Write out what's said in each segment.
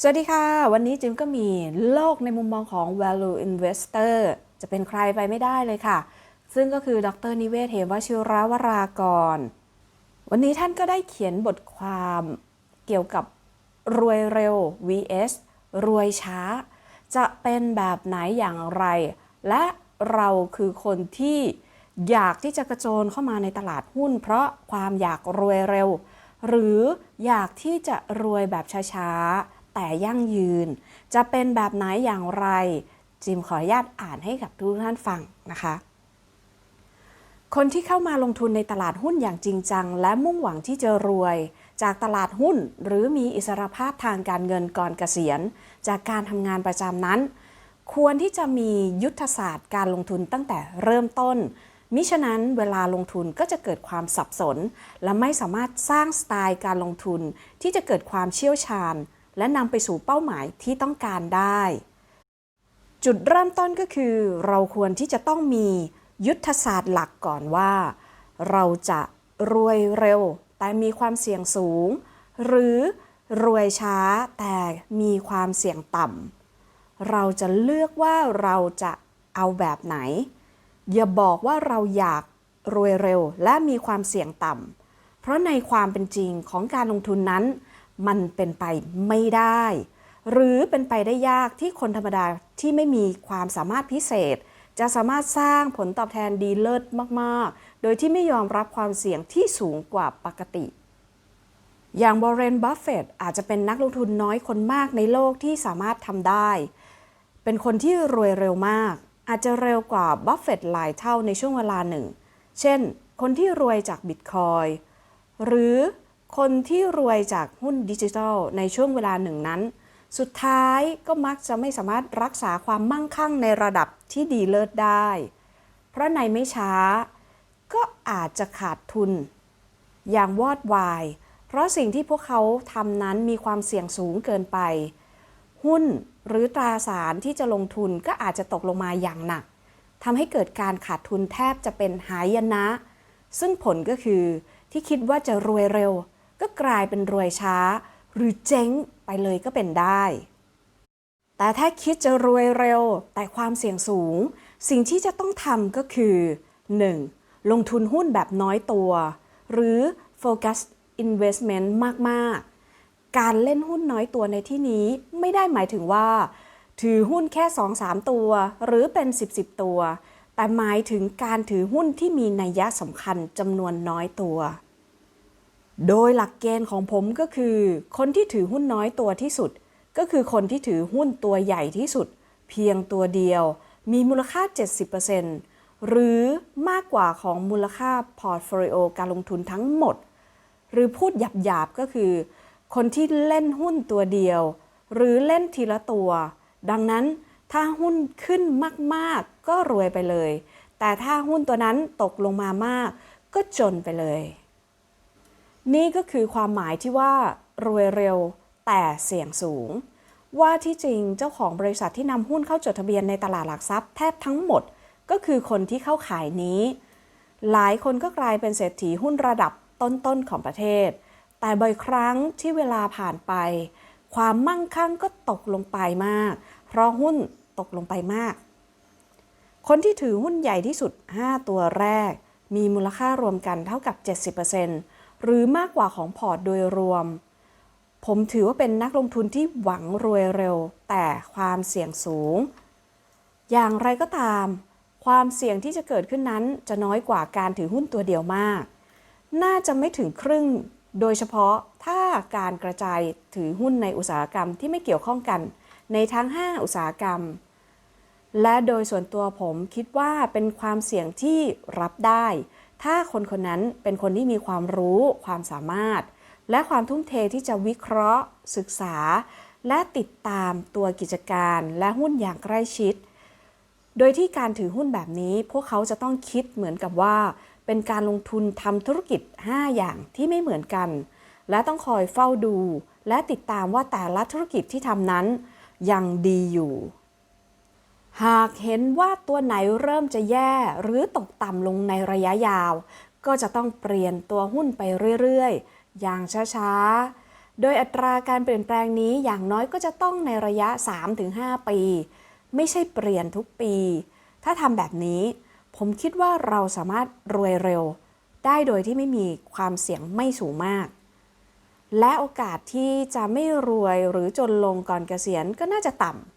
สวัสดีค่ะ วันนี้จิมก็มีโลกในมุมมองของ value investor จะเป็นใครไปไม่ได้เลยค่ะ ซึ่งก็คือดรนิเวศเหมวชิราวรากร วันนี้ท่านก็ได้เขียนบทความเกี่ยวกับรวยเร็ว vs รวยช้า จะเป็นแบบไหนอย่างไร และเราคือคนที่อยากที่จะกระโจนเข้ามาในตลาดหุ้น เพราะความอยากรวยเร็ว หรืออยากที่จะรวยแบบช้าๆ แต่ยั่งยืน จะเป็นแบบไหนอย่างไร จิมขออนุญาตอ่านให้กับทุกท่านฟังนะคะ คนที่เข้ามาลงทุนในตลาดหุ้นอย่างจริงจัง และมุ่งหวังที่จะรวย จากตลาดหุ้นหรือมีอิสรภาพทางการเงินก่อนเกษียณ จากการทำงานประจำนั้น ควรที่จะมียุทธศาสตร์การลงทุนตั้งแต่เริ่มต้นมิฉะนั้นเวลาลงทุนก็จะเกิดความสับสน และไม่สามารถสร้างสไตล์การลงทุนที่จะเกิดความเชี่ยวชาญ และนำไปสู่เป้าหมายที่ต้องการได้ จุดเริ่มต้นก็คือ เราควรที่จะต้องมียุทธศาสตร์หลักก่อนว่า เราจะรวยเร็ว แต่มีความเสี่ยงสูง หรือรวยช้าแต่มีความเสี่ยงต่ำเราจะเลือกว่าเราจะเอาแบบไหน อย่าบอกว่าเราอยากรวยเร็วและมีความเสี่ยงต่ำเพราะในความเป็นจริงของการลงทุนนั้น มันเป็นไปไม่ได้ หรือเป็นไปได้ยากที่คนธรรมดาที่ไม่มีความสามารถพิเศษ จะสามารถสร้างผลตอบแทนดีเลิศมากๆ โดยที่ไม่ยอมรับความเสี่ยงที่สูงกว่าปกติ อย่างบรเรนบัฟเฟตอาจจะเป็นนักลงทุนน้อยคนมากในโลกที่สามารถทำได้ เป็นคนที่รวยเร็วมาก อาจจะเร็วกว่าบัฟเฟตหลายเท่าในช่วงเวลาหนึ่ง เช่น คนที่รวยจากบิตคอยหรือ คนที่รวยจากหุ้นดิจิทัลในช่วงเวลาหนึ่งนั้น สุดท้ายก็มักจะไม่สามารถรักษาความมั่งคั่งในระดับที่ดีเลิศได้ เพราะในไม่ช้า ก็อาจจะขาดทุน อย่างวอดวาย เพราะสิ่งที่พวกเขาทำนั้นมีความเสี่ยงสูงเกินไป หุ้นหรือตราสารที่จะลงทุนก็อาจจะตกลงมาอย่างหนักทำให้เกิดการขาดทุนแทบจะเป็นหายนะ ซึ่งผลก็คือที่คิดว่าจะรวยเร็ว ก็กลายเป็นรวยช้า หรือเจ๊งไปเลยก็เป็นได้ แต่ถ้าคิดจะรวยเร็วแต่ความเสี่ยงสูง สิ่งที่จะต้องทำก็คือ 1. ลงทุนหุ้นแบบน้อยตัว หรือ focus investment มาก ๆ การเล่นหุ้นน้อยตัวในที่นี้ไม่ได้หมายถึงว่า ถือหุ้นแค่ 2-3 ตัว หรือเป็น 10-10 ตัว แต่หมายถึงการถือหุ้นที่มีนัยยะสำคัญจำนวนน้อยตัว โดยหลักเกณฑ์ของผมก็คือ คนที่ถือหุ้นน้อยตัวที่สุด ก็คือคนที่ถือหุ้นตัวใหญ่ที่สุด เพียงตัวเดียว มีมูลค่า 70%หรือมากกว่าของมูลค่าพอร์ตโฟลิโอการลงทุนทั้งหมด หรือพูดหยาบๆก็คือ คนที่เล่นหุ้นตัวเดียว หรือเล่นทีละตัว ดังนั้นถ้าหุ้นขึ้นมากๆ ก็รวยไปเลย แต่ถ้าหุ้นตัวนั้นตกลงมามาก ก็จนไปเลย นี่ก็คือความหมายที่ว่ารวยเร็วแต่เสี่ยงสูง ว่าที่จริงเจ้าของบริษัทที่นำหุ้นเข้าจดทะเบียนในตลาดหลักทรัพย์แทบทั้งหมดก็คือคนที่เข้าขายนี้ หลายคนก็กลายเป็นเศรษฐีหุ้นระดับต้นๆของประเทศ แต่บ่อยครั้งที่เวลาผ่านไป ความมั่งคั่งก็ตกลงไปมาก เพราะหุ้นตกลงไปมาก คนที่ถือหุ้นใหญ่ที่สุด 5 ตัวแรก มีมูลค่ารวมกันเท่ากับ 70% หรือมากกว่าของพอร์ตโดยรวม ผมถือว่าเป็นนักลงทุนที่หวังรวยเร็ว แต่ความเสี่ยงสูง อย่างไรก็ตาม ความเสี่ยงที่จะเกิดขึ้นนั้นจะน้อยกว่าการถือหุ้นตัวเดียวมาก น่าจะไม่ถึงครึ่ง โดยเฉพาะถ้าการกระจายถือหุ้นในอุตสาหกรรมที่ไม่เกี่ยวข้องกัน ในทั้ง 5 อุตสาหกรรม และโดยส่วนตัวผมคิดว่าเป็นความเสี่ยงที่รับได้ ถ้าคนคนนั้นเป็นคนที่มีความรู้ ความสามารถ และความทุ่มเทที่จะวิเคราะห์ ศึกษา และติดตามตัวกิจการและหุ้นอย่างใกล้ชิด โดยที่การถือหุ้นแบบนี้ พวกเขาจะต้องคิดเหมือนกับว่า เป็นการลงทุนทำธุรกิจ 5 อย่างที่ไม่เหมือนกัน และต้องคอยเฝ้าดู และติดตามว่าแต่ละธุรกิจที่ทำนั้นยังดีอยู่ หากเห็นว่าตัวไหนเริ่มจะแย่หรือตกต่ำลงในระยะยาว ก็จะต้องเปลี่ยนตัวหุ้นไปเรื่อยๆ อย่างช้าๆ โดยอัตราการเปลี่ยนแปลงนี้อย่างน้อยก็จะต้องในระยะ 3-5 ปี ไม่ใช่เปลี่ยนทุกปี ถ้าทำแบบนี้ ผมคิดว่าเราสามารถรวยเร็ว ได้โดยที่ไม่มีความเสี่ยงไม่สูงมาก และโอกาสที่จะไม่รวยหรือจนลงก่อนเกษียณก็น่าจะต่ำ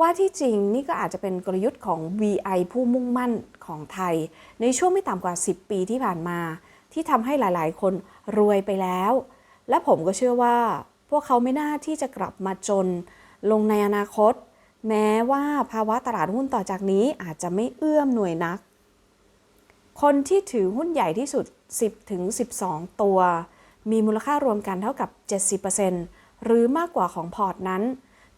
ว่าที่จริงนี่ก็อาจจะเป็นกลยุทธ์ของ VI ผู้มุ่งมั่นของไทย ในช่วงไม่ต่ำกว่า 10 ปีที่ผ่านมา ที่ทำให้หลายๆ คนรวยไปแล้ว และผมก็เชื่อว่า พวกเขาไม่น่าที่จะกลับมาจน ลงในอนาคต แม้ว่าภาวะตลาดหุ้นต่อจากนี้อาจจะไม่เอื้อมหน่วยนัก คนที่ถือหุ้นใหญ่ที่สุด 10ถึง12 ตัว มีมูลค่ารวมกันเท่ากับ 70%หรือมากกว่าของพอร์ตนั้น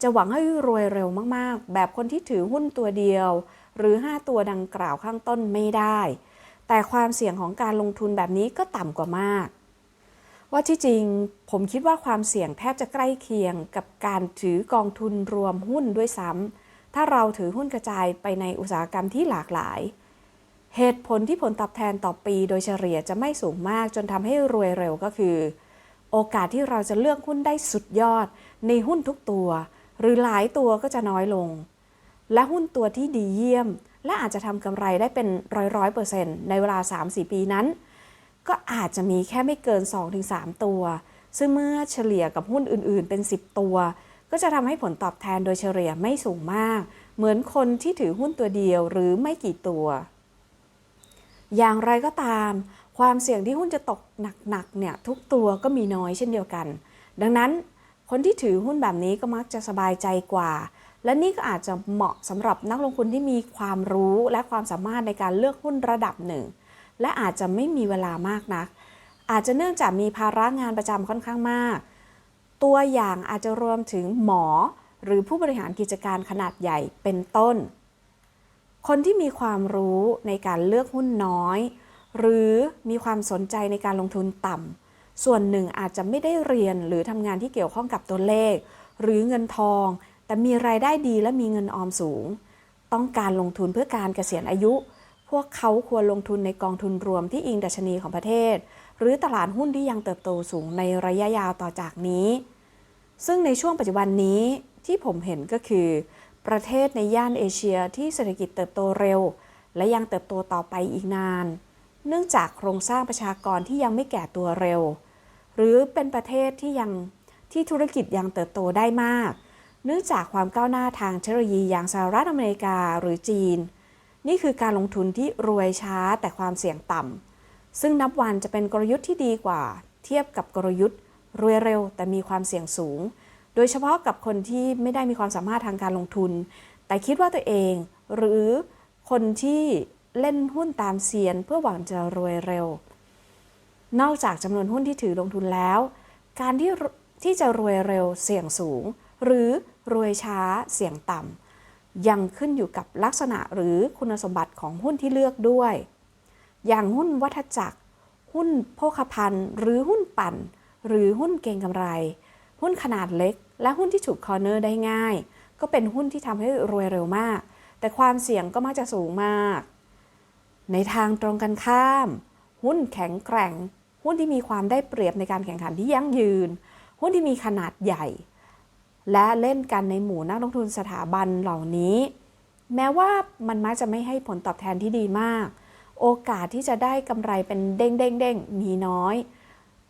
จะหวังให้รวยเร็วมากๆ แบบคนที่ถือหุ้นตัวเดียว หรือ 5 ตัวดังกล่าวข้างต้นไม่ได้ แต่ความเสี่ยงของการลงทุนแบบนี้ก็ต่ำกว่ามาก ว่าที่จริงผมคิดว่าความเสี่ยงแทบจะใกล้เคียงกับการถือกองทุนรวมหุ้นด้วยซ้ำถ้าเราถือหุ้นกระจายไปในอุตสาหกรรมที่หลากหลาย เหตุผลที่ผลตอบแทนต่อปีโดยเฉลี่ยจะไม่สูงมากจนทำให้รวยเร็วก็คือ โอกาสที่เราจะเลือกหุ้นได้สุดยอดในหุ้นทุกตัว หรือหลายตัวก็จะน้อยลง และหุ้นตัวที่ดีเยี่ยม และอาจจะทำกำไรได้เป็นร้อยร้อยเปอร์เซ็นต์ในเวลา 3-4 ปีนั้น ก็อาจจะมีแค่ไม่เกิน 2-3 ตัว ซึ่งเมื่อเฉลี่ยกับหุ้นอื่นๆ เป็น 10 ตัว ก็จะทำให้ผลตอบแทนโดยเฉลี่ยไม่สูงมาก เหมือนคนที่ถือหุ้นตัวเดียวหรือไม่กี่ตัว อย่างไรก็ตาม ความเสี่ยงที่หุ้นจะตกหนักๆเนี่ยทุกตัวก็มีน้อยเช่นเดียวกัน ดังนั้น คนที่ถือหุ้นแบบนี้ก็มักจะสบายใจกว่า และนี่ก็อาจจะเหมาะสำหรับนักลงทุนที่มีความรู้และความสามารถในการเลือกหุ้นระดับหนึ่ง และอาจจะไม่มีเวลามากนัก อาจจะเนื่องจากมีภาระงานประจำค่อนข้างมาก ตัวอย่างอาจจะรวมถึงหมอ หรือผู้บริหารกิจการขนาดใหญ่เป็นต้น คนที่มีความรู้ในการเลือกหุ้นน้อย หรือมีความสนใจในการลงทุนต่ำ ส่วนหนึ่งอาจจะไม่ได้เรียนหรือทำงานที่เกี่ยวข้องกับตัวเลข หรือเงินทอง แต่มีรายได้ดีและมีเงินออมสูง ต้องการลงทุนเพื่อการเกษียณอายุ พวกเขาควรลงทุนในกองทุนรวมที่อิงดัชนีของประเทศ หรือตลาดหุ้นที่ยังเติบโตสูงในระยะยาวต่อจากนี้ ซึ่งในช่วงปัจจุบันนี้ที่ผมเห็นก็คือ ประเทศในย่านเอเชียที่เศรษฐกิจเติบโตเร็ว และยังเติบโตต่อไปอีกนาน เนื่องจากโครงสร้างประชากรที่ยังไม่แก่ตัวเร็ว หรือเป็นประเทศที่ยังที่ธุรกิจยังเติบโตได้มาก เนื่องจากความก้าวหน้าทางเทคโนโลยีอย่างสหรัฐอเมริกาหรือจีน นี่คือการลงทุนที่รวยช้าแต่ความเสี่ยงต่ำซึ่งนับวันจะเป็นกลยุทธ์ที่ดีกว่า เทียบกับกลยุทธ์ รวยเร็วแต่มีความเสี่ยงสูง โดยเฉพาะกับคนที่ไม่ได้มีความสามารถทางการลงทุน แต่คิดว่าตัวเองหรือคนที่เล่นหุ้นตามเซียนเพื่อหวังจะรวยเร็ว นอกจากจำนวนหุ้นที่ถือลงทุนแล้ว การที่ที่จะรวยเร็วเสี่ยงสูง หรือรวยช้าเสี่ยงต่ำยังขึ้นอยู่กับลักษณะหรือคุณสมบัติของหุ้นที่เลือกด้วย อย่างหุ้นวัฏจักร หุ้นโภคภัณฑ์ หรือหุ้นปั่น หรือหุ้นเก็งกำไร หุ้นขนาดเล็ก และหุ้นที่ถูกคอร์เนอร์ได้ง่าย ก็เป็นหุ้นที่ทำให้รวยเร็วมาก แต่ความเสี่ยงก็มักจะสูงมาก ในทางตรงกันข้าม หุ้นแข็งแกร่ง หุ้นที่มีความได้เปรียบในการแข่งขันที่ยั่งยืน หุ้นที่มีขนาดใหญ่ และเล่นกันในหมู่นักลงทุนสถาบันเหล่านี้ แม้ว่ามันมักจะไม่ให้ผลตอบแทนที่ดีมาก โอกาสที่จะได้กำไรเป็นเด้งเด้งเด้งมีน้อย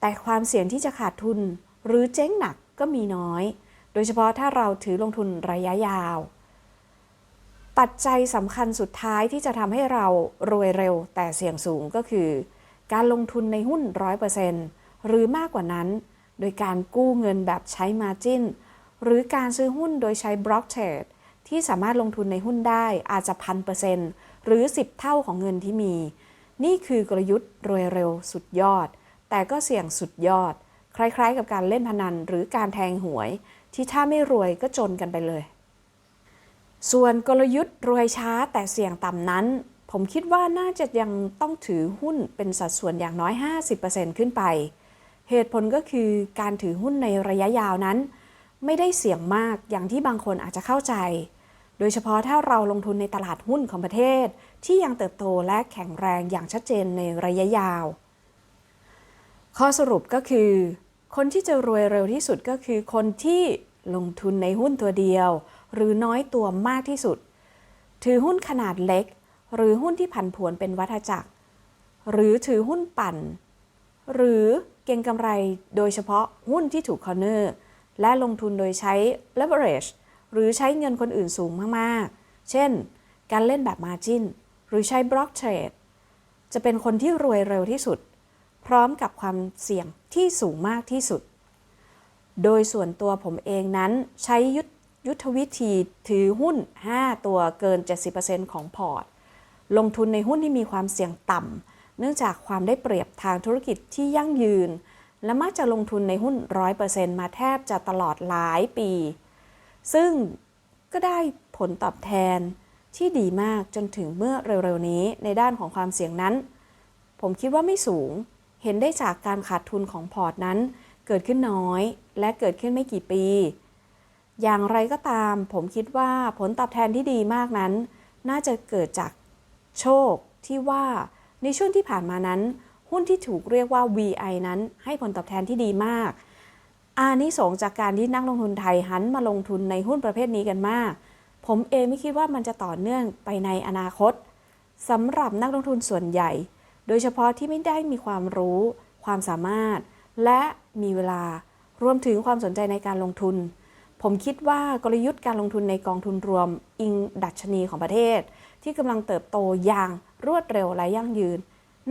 แต่ความเสี่ยงที่จะขาดทุนหรือเจ๊งหนักก็มีน้อย โดยเฉพาะถ้าเราถือลงทุนระยะยาว ปัจจัยสำคัญสุดท้ายที่จะทำให้เรารวยเร็วแต่เสี่ยงสูงก็คือ การลงทุนในหุ้น 100%หรือมากกว่านั้น โดยการกู้เงินแบบใช้มาจินหรือการซื้อหุ้นโดยใช้บล็อกเทรดที่สามารถลงทุนในหุ้นได้อาจจะพันเปอร์เซ็นต์หรือ 10 เท่าของเงินที่มี นี่คือกลยุทธ์รวยเร็วสุดยอด แต่ก็เสี่ยงสุดยอด คล้ายๆ กับการเล่นพนันหรือการแทงหวย ที่ถ้าไม่รวยก็จนกันไปเลย ส่วนกลยุทธ์รวยช้าแต่เสี่ยงต่ำนั้น ผมคิดว่าน่าจะยังต้องถือหุ้นเป็นสัดส่วนอย่างน้อย 50%ขึ้นไป เหตุผลก็คือการถือหุ้นในระยะยาวนั้น ไม่ได้เสี่ยงมากอย่างที่บางคนอาจจะเข้าใจ โดยเฉพาะถ้าเราลงทุนในตลาดหุ้นของประเทศ ที่ยังเติบโตและแข็งแรงอย่างชัดเจนในระยะยาว ข้อสรุปก็คือ คนที่จะรวยเร็วที่สุดก็คือคนที่ลงทุนในหุ้นตัวเดียว หรือน้อยตัวมากที่สุด ถือหุ้นขนาดเล็ก หรือหุ้นที่ผันผวนเป็นวัฏจักร หรือถือหุ้นปั่น หรือเก็งกำไรโดยเฉพาะหุ้นที่ถูกคอร์เนอร์ และลงทุนโดยใช้ leverage หรือใช้เงินคนอื่นสูงมากๆ เช่น การเล่นแบบ margin หรือใช้ block trade จะเป็นคนที่รวยเร็วที่สุด พร้อมกับความเสี่ยงที่สูงมากที่สุด โดยส่วนตัวผมเองนั้นใช้ยุทธยุทธวิธีถือหุ้น 5 ตัวเกิน 70%ของพอร์ต ลงทุนในหุ้นที่มีความเสี่ยงต่ำ เนื่องจากความได้เปรียบทางธุรกิจที่ยั่งยืน และมักจะลงทุนในหุ้น 100%มาแทบจะตลอดหลายปี ซึ่งก็ได้ผลตอบแทนที่ดีมากจนถึงเมื่อเร็วๆนี้ในด้านของความเสี่ยงนั้น ผมคิดว่าไม่สูง เห็นได้จากการขาดทุนของพอร์ตนั้น เกิดขึ้นน้อยและเกิดขึ้นไม่กี่ปี อย่างไรก็ตาม ผมคิดว่าผลตอบแทนที่ดีมากนั้น น่าจะเกิดจาก โชคที่ว่าในช่วงที่ผ่านมานั้น หุ้นที่ถูกเรียกว่า VI นั้นให้ผลตอบแทนที่ดีมาก อานิสงจากการที่นักลงทุนไทยหันมาลงทุนในหุ้นประเภทนี้กันมาก ผมเองไม่คิดว่ามันจะต่อเนื่องไปในอนาคตสำหรับนักลงทุนส่วนใหญ่ โดยเฉพาะที่ไม่ได้มีความรู้ ความสามารถ และมีเวลารวมถึงความสนใจในการลงทุน ผมคิดว่ากลยุทธ์การลงทุนในกองทุนรวม อิงดัชนีของประเทศ ที่กำลังเติบโตอย่างรวดเร็วและยั่งยืน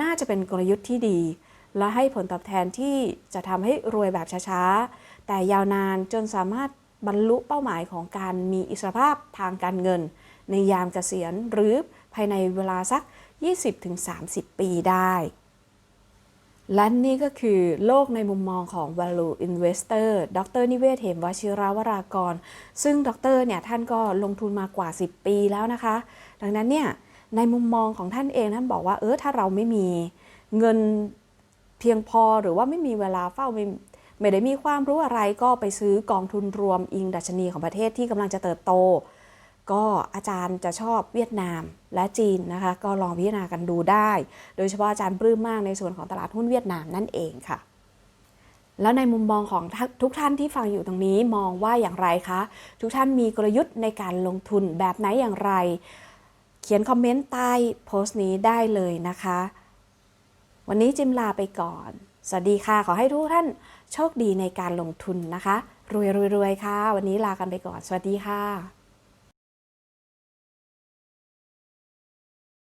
น่าจะเป็นกลยุทธ์ที่ดี และให้ผลตอบแทนที่จะทำให้รวยแบบช้าๆ แต่ยาวนานจนสามารถบรรลุเป้าหมายของการมีอิสรภาพทางการเงิน ในยามเกษียณหรือภายในเวลาสัก 20-30 ปีได้ และนี่ก็คือโลกในมุมมองของ value investor ดรนิเวศเหมวชิราวรากร ซึ่งดรเนี่ยท่านก็ลงทุนมากว่า 10 ปีแล้วนะคะ ดังนั้นเนี่ยในมุมมองของท่านเองท่านบอกว่าเออถ้าเราไม่มีเงินเพียงพอหรือว่าไม่มีเวลาเฝ้าไม่ไม่ได้มีความรู้อะไรก็ไปซื้อกองทุนรวมอิงดัชนีของประเทศที่กำลังจะเติบโต ก็อาจารย์จะชอบเวียดนามและจีนนะคะ ก็ลองพิจารณากันดูได้ โดยเฉพาะอาจารย์ปลื้มมากในส่วนของตลาดหุ้นเวียดนามนั่นเองค่ะ แล้วในมุมมองของทุกท่านที่ฟังอยู่ตรงนี้มองว่าอย่างไรคะ ทุกท่านมีกลยุทธ์ในการลงทุนแบบไหนอย่างไร เขียนคอมเมนต์ใต้โพสต์นี้ได้เลยนะคะ วันนี้จิมลาไปก่อน สวัสดีค่ะ ขอให้ทุกท่านโชคดีในการลงทุนนะคะ รวยๆๆค่ะ วันนี้ลากันไปก่อน สวัสดีค่ะ